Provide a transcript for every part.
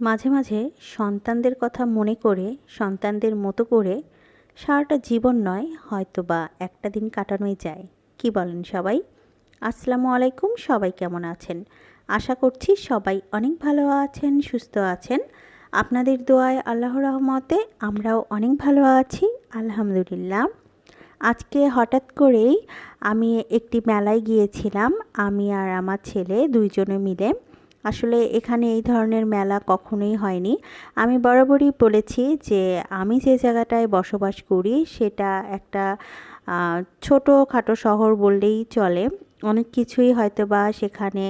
মাঝে মাঝে সন্তানদের কথা মনে করে, সন্তানদের মতো করে সারাটা জীবন নয় হয়তো বা একটা দিন কাটানোই যায়। কি বলেন সবাই? আসসালামু আলাইকুম, সবাই কেমন আছেন? আশা করছি সবাই অনেক ভালো আছেন, সুস্থ আছেন। আপনাদের দোয়ায় আল্লাহ রহমতে আমরাও অনেক ভালো আছি, আলহামদুলিল্লাহ। আজকে হঠাৎ করেই আমি একটি মেলায় গিয়েছিলাম, আমি আর আমার ছেলে দুইজনে মিলে। আসলে এখানে এই ধরনের মেলা কখনোই হয়নি। আমি বরাবরই বলেছি যে আমি যে জায়গাটায় বসবাস করি সেটা একটা ছোটো খাটো শহর বললেই চলে। অনেক কিছুই হয়তো বা সেখানে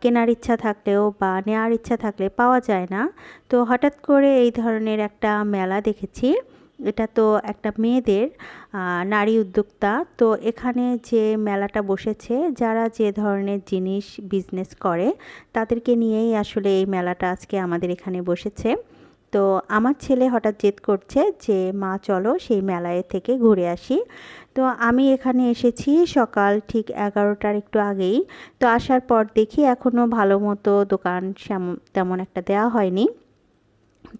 কেনার ইচ্ছা থাকলেও বা নেওয়ার ইচ্ছা থাকলে পাওয়া যায় না। তো হঠাৎ করে এই ধরনের একটা মেলা দেখেছি। এটা তো একটা মেয়েদের নারী উদ্যোক্তা। তো এখানে যে মেলাটা বসেছে, যারা যে ধরনের জিনিস বিজনেস করে, তাদেরকে নিয়েই আসলে এই মেলাটা আজকে আমাদের এখানে বসেছে। তো আমার ছেলে হঠাৎ জেদ করছে যে, মা, চলো সেই মেলায় থেকে ঘুরে আসি। তো আমি এখানে এসেছি সকাল ঠিক এগারোটার একটু আগেই। তো আসার পর দেখি এখনও ভালো মতো দোকান তেমন একটা দেওয়া হয়নি।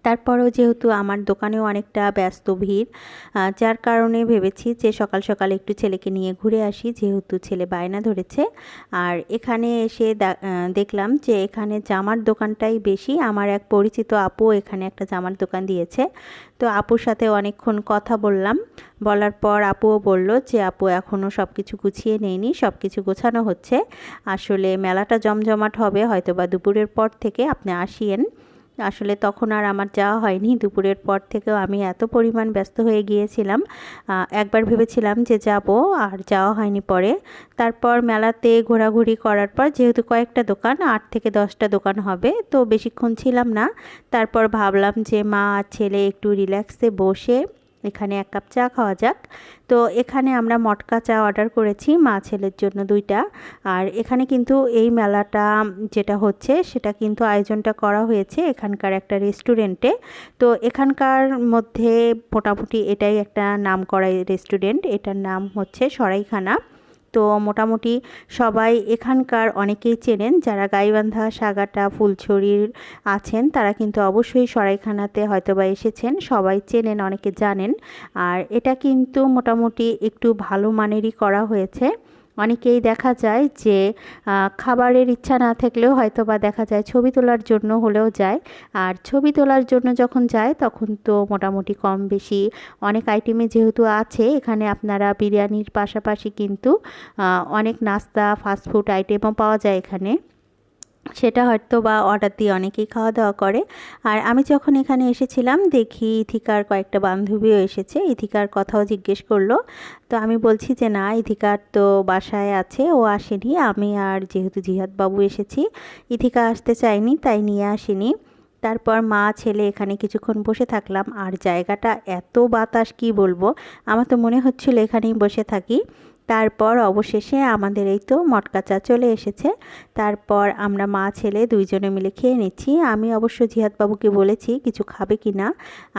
তারপরও যেহেতু আমার দোকানেও অনেকটা ব্যস্ত ভিড় যার কারণে ভেবেছি যে সকাল সকাল একটু ছেলেকে নিয়ে ঘুরে আসি, যেহেতু ছেলে বায়না ধরেছে। আর এখানে এসে দেখলাম যে এখানে জামার দোকানটাই বেশি। আমার এক পরিচিত আপু এখানে একটা জামার দোকান দিয়েছে। তো আপুর সাথে অনেকক্ষণ কথা বললাম। বলার পর আপুও বলল যে, আপু এখনও সব কিছু গুছিয়ে নেয়নি সব কিছু গোছানো হচ্ছে। আসলে মেলাটা জমজমাট হবে হয়তো বা দুপুরের পর থেকে আপনি আসিয়েন। আসলে তখন আর আমার যাওয়া হয়নি। দুপুরের পর থেকেও আমি এত পরিমাণ ব্যস্ত হয়ে গিয়েছিলাম। একবার ভেবেছিলাম যে যাব আর যাওয়া হয়নি পরে। তারপর মেলাতে ঘোরাঘুরি করার পর যেহেতু কয়েকটা দোকান, আট থেকে দশটা দোকান হবে, তো বেশিক্ষণ ছিলাম না। তারপর ভাবলাম যে মা, ছেলে একটু রিল্যাক্সে বসে এখানে এক কাপ চা খাওয়া যাক। তো এখানে আমরা মটকা চা অর্ডার করেছি মা ছেলের জন্য দুইটা। আর এখানে কিন্তু এই মেলাটা যেটা হচ্ছে, সেটা কিন্তু আয়োজনটা করা হয়েছে এখানকার একটা রেস্টুরেন্টে। তো এখানকার মধ্যে মোটামুটি এটাই একটা নাম করা রেস্টুরেন্ট। এটার নাম হচ্ছে সরাইখানা। তো মোটামুটি সবাই এখানকার অনেকেই চেনেন। যারা গাইবান্ধা, সাগাটা, ফুলছড়ির আছেন, তারা কিন্তু অবশ্যই সরাইখানাতে হয়তোবা এসেছেন। সবাই চেনেন, অনেকে জানেন। আর এটা কিন্তু মোটামুটি একটু ভালো মানেরই করা হয়েছে। অনেকেই দেখা যায় যে খাবারের ইচ্ছা না থাকলেও হয়তো বা দেখা যায় ছবি তোলার জন্য হলেও যায়। আর ছবি তোলার জন্য যখন যায়, তখন তো মোটামুটি কম বেশি অনেক আইটেমে যেহেতু আছে, এখানে আপনারা বিরিয়ানির পাশাপাশি কিন্তু অনেক নাস্তা ফাস্টফুড আইটেমও পাওয়া যায় এখানে। সেটা হয়তো বা অর্ডার দিয়ে অনেকেই খাওয়া দাওয়া করে। আর আমি যখন এখানে এসেছিলাম, দেখি ইথিকার কয়েকটা বান্ধবীও এসেছে। ইথিকার কথাও জিজ্ঞেস করল। তো আমি বলছি যে, না, ইথিকার তো বাসায় আছে, ও আসেনি। আমি আর যেহেতু জিহাদ বাবু এসেছি, ইথিকা আসতে চাইনি, তাই নিয়ে আসিনি। তারপর মা, ছেলে এখানে কিছুক্ষণ বসে থাকলাম। আর জায়গাটা এত বাতাস, কি বলব? আমার তো মনে হচ্ছিল এখানেই বসে থাকি। তারপর অবশেষে আমাদের এই তো মটকা চা চলে এসেছে। তারপর আমরা মা ছেলে দুইজনে মিলে খেয়ে নিচ্ছি। আমি অবশ্য জিহাদবাবুকে বলেছি কিছু খাবে কি না।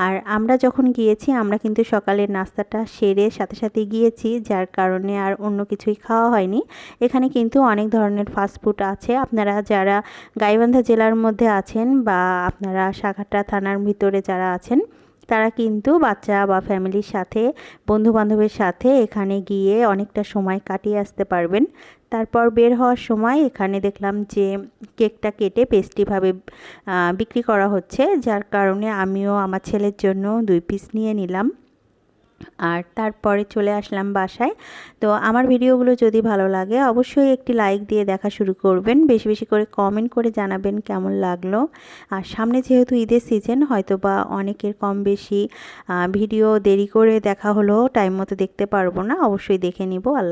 আর আমরা যখন গিয়েছি, আমরা কিন্তু সকালের নাস্তাটা সেরে সাথে সাথে গিয়েছি, যার কারণে আর অন্য কিছুই খাওয়া হয়নি। এখানে কিন্তু অনেক ধরনের ফাস্টফুড আছে। আপনারা যারা গাইবান্ধা জেলার মধ্যে আছেন বা আপনারা শাখাটা থানার ভিতরে যারা আছেন তারা কিন্তু বাচ্চা বা ফ্যামিলির সাথে, বন্ধুবান্ধবের সাথে এখানে গিয়ে অনেকটা সময় কাটিয়ে আসতে পারবেন। তারপর বের হওয়ার সময় এখানে দেখলাম যে কেকটা কেটে পেস্টিভাবে বিক্রি করা হচ্ছে। যার কারণে আমিও আমার ছেলের জন্য দুই পিস নিয়ে নিলাম। আর তারপরে চলে আসলাম বাসায়। তো আমার ভিডিওগুলো যদি ভালো লাগে, অবশ্যই একটি লাইক দিয়ে দেখা শুরু করবেন। বেশি বেশি করে কমেন্ট করে জানাবেন কেমন লাগল। আর সামনে যেহেতু ঈদের সিজন হয়তো বা অনেকের কম বেশি ভিডিও দেরি করে দেখা হলো টাইম মতো দেখতে পারব না। অবশ্যই দেখে নিব। আল্লাহ